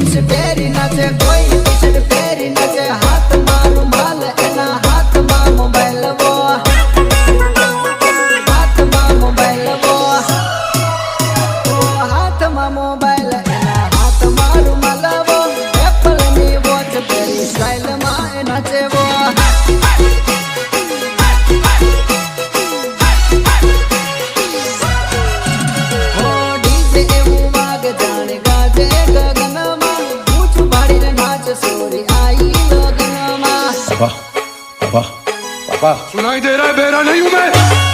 jeans पैरी नाचे कोई T shirt पैरी नाचे हाथ मारू माल ऐसा हाथ मार मोबाइल वो हाथ मार मोबाइल वो हाथ मार मोबाइल ऐसा हाथ मारू माल वो एप्पल नी वॉच तेरी स्टाइल माए नाचे वो जाने का जय पापा पापा पापा सुनाई दे रहा है बेरा नहीं हूं मैं